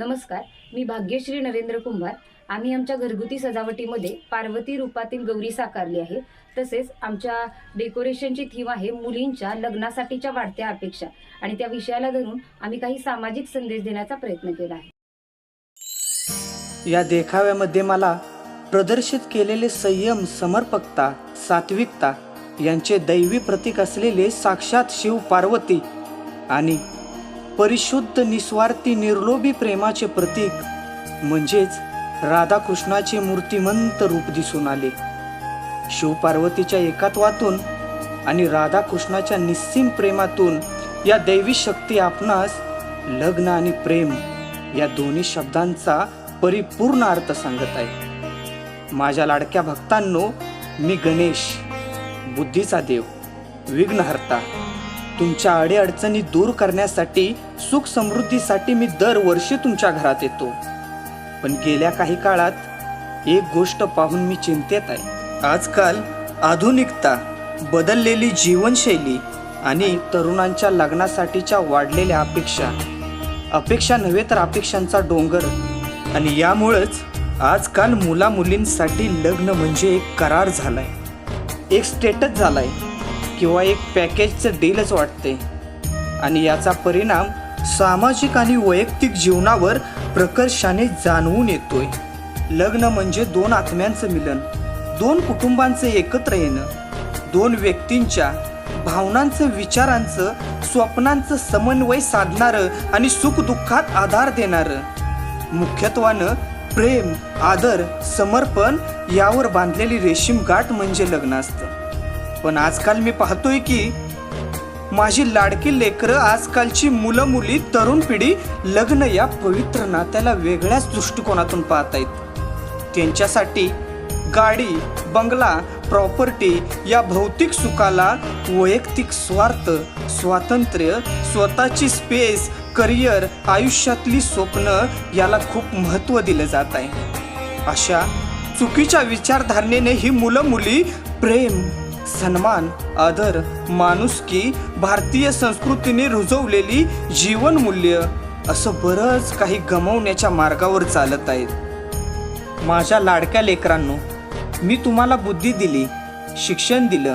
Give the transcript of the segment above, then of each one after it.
नमस्कार मी भाग्यश्री नरेंद्र कुंभार. आम्ही आमच्या घरगुती सजावटीमध्ये पार्वती रूपातील गौरी साकारली आहे. तसेच आमच्या डेकोरेशनची थीम आहे मुलींच्या लग्नासाठीच्या वाढत्या अपेक्षा. आणि त्या विषयाला धरून आम्ही काही सामाजिक संदेश देण्याचा प्रयत्न केला आहे. या देखाव्यामध्ये मला प्रदर्शित केलेले संयम समर्पकता सात्विकता यांचे दैवी प्रतीक असलेले साक्षात शिव पार्वती आणि परिशुद्ध निस्वार्थी निर्लोभी प्रेमाचे प्रतीक म्हणजेच राधाकृष्णाचे मूर्तिमंत रूप दिसून आले. शिवपार्वतीच्या एकात्वातून आणि राधाकृष्णाच्या निस्सीम प्रेमातून या दैवी शक्ती आपणास लग्न आणि प्रेम या दोन्ही शब्दांचा परिपूर्ण अर्थ सांगत आहे. माझ्या लाडक्या भक्तांनो मी गणेश बुद्धीचा देव विघ्नहर्ता. तुमच्या अडीअडचणी दूर करण्यासाठी सुख समृद्धीसाठी मी दरवर्षी तुमच्या घरात येतो. पण गेल्या काही काळात एक गोष्ट पाहून मी चिंतेत आहे. आजकाल आधुनिकता बदललेली जीवनशैली आणि तरुणांच्या लग्नासाठीच्या वाढलेल्या अपेक्षा अपेक्षा नव्हे तर अपेक्षांचा डोंगर आणि यामुळंच आजकाल मुला मुलींसाठी लग्न म्हणजे एक करार झालाय. एक स्टेटस झालाय. किंवा एक पॅकेजचं डीलच वाटते. आणि याचा परिणाम सामाजिक आणि वैयक्तिक जीवनावर प्रकर्षाने जाणवून येतोय. लग्न म्हणजे दोन आत्म्यांचं मिलन दोन कुटुंबांचं एकत्र येणं दोन व्यक्तींच्या भावनांचं विचारांचं स्वप्नांचं समन्वय साधणारं आणि सुखदुःखात आधार देणारं. मुख्यत्वानं प्रेम आदर समर्पण यावर बांधलेली रेशीम गाठ म्हणजे लग्न असतं. पण आजकाल मी पाहतोय की माझी लाडकी लेकरं आजकालची मुलं मुली तरुण पिढी लग्न या पवित्र नात्याला वेगळ्याच दृष्टिकोनातून पाहत आहेत त्यांच्यासाठी गाडी बंगला प्रॉपर्टी या भौतिक सुखाला वैयक्तिक स्वार्थ स्वातंत्र्य स्वतःची स्पेस करिअर आयुष्यातली स्वप्न याला खूप महत्त्व दिलं जात आहे. अशा चुकीच्या विचारधारणेने ही मुलं मुली प्रेम सन्मान आदर माणुसकी भारतीय संस्कृतीने रुजवलेली जीवनमूल्य असं बरंच काही गमवण्याच्या मार्गावर चालत आहेत माझ्या लाडक्या लेकरांनो मी तुम्हाला बुद्धी दिली शिक्षण दिलं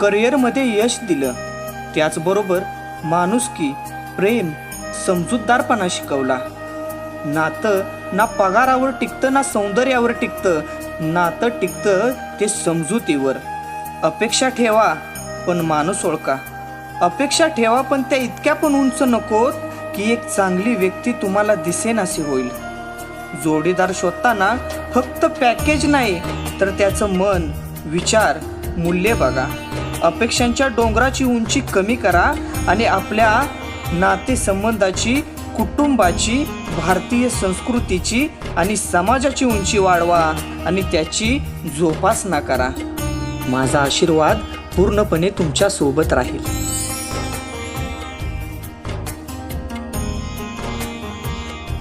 करिअरमध्ये यश दिलं. त्याचबरोबर माणुसकी प्रेम समजूतदारपणा शिकवला. नातं ना पगारावर टिकतं ना सौंदर्यावर टिकतं नातं टिकतं ते समजुतीवर. अपेक्षा ठेवा पण माणूस ओळखा. अपेक्षा ठेवा पण त्या इतक्या पण उंच नकोत की एक चांगली व्यक्ती तुम्हाला दिसेनाशी होईल. जोडीदार शोधताना फक्त पॅकेज नाही तर त्याचं मन विचार मूल्य बघा. अपेक्षांच्या डोंगराची उंची कमी करा आणि आपल्या नातेसंबंधाची कुटुंबाची भारतीय संस्कृतीची आणि समाजाची उंची वाढवा आणि त्याची जोपासना करा. माझा आशीर्वाद पूर्णपणे तुमच्यासोबत राहील.